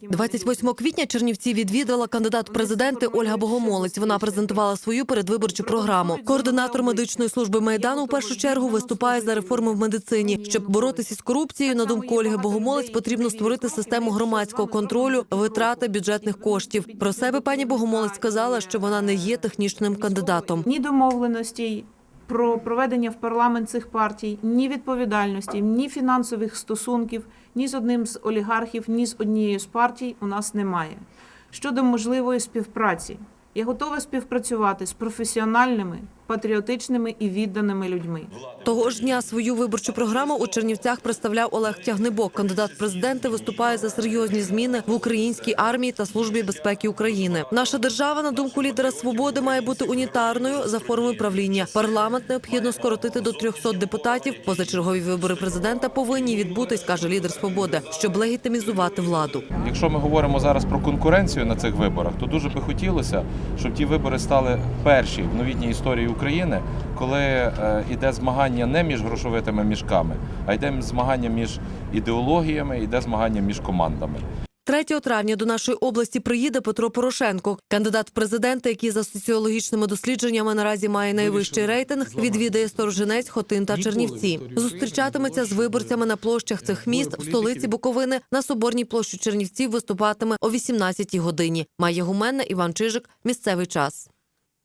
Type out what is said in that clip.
28 квітня Чернівці відвідала кандидат президенти Ольга Богомолець. Вона презентувала свою передвиборчу програму. Координатор медичної служби майдану у першу чергу виступає за реформи в медицині. Щоб боротися з корупцією, на думку Ольги Богомолець, потрібно створити систему громадського контролю витрати бюджетних коштів. Про себе пані Богомолець сказала, що вона не є технічним кандидатом. ні домовленостей про проведення в парламент цих партій, ні відповідальності, ні фінансових стосунків, ні з одним з олігархів, ні з однією з партій у нас немає. Щодо можливої співпраці, я готова співпрацювати з професіональними, патріотичними і відданими людьми. Того ж дня свою виборчу програму у Чернівцях представляв Олег Тягнебок. Кандидат в президенти виступає за серйозні зміни в українській армії та службі безпеки України. Наша держава, на думку лідера свободи, має бути унітарною за формою правління. Парламент необхідно скоротити до 300 депутатів. Позачергові вибори президента повинні відбутись, каже лідер свободи, щоб легітимізувати владу. Якщо ми говоримо зараз про конкуренцію на цих виборах, то дуже би хотілося, щоб ті вибори стали перші в новітній історії України, коли е, йде змагання не між грошовитими мішками, а йде змагання між ідеологіями, йде змагання між командами. 3 травня до нашої області приїде Петро Порошенко, кандидат в президенти, який за соціологічними дослідженнями наразі має найвищий рейтинг. Відвідає Сторожинець, Хотин та Чернівці. Зустрічатиметься з виборцями на площах цих міст в столиці Буковини. На соборній площі Чернівців виступатиме о 18-й годині. Має гуменна Іван Чижик. Місцевий час.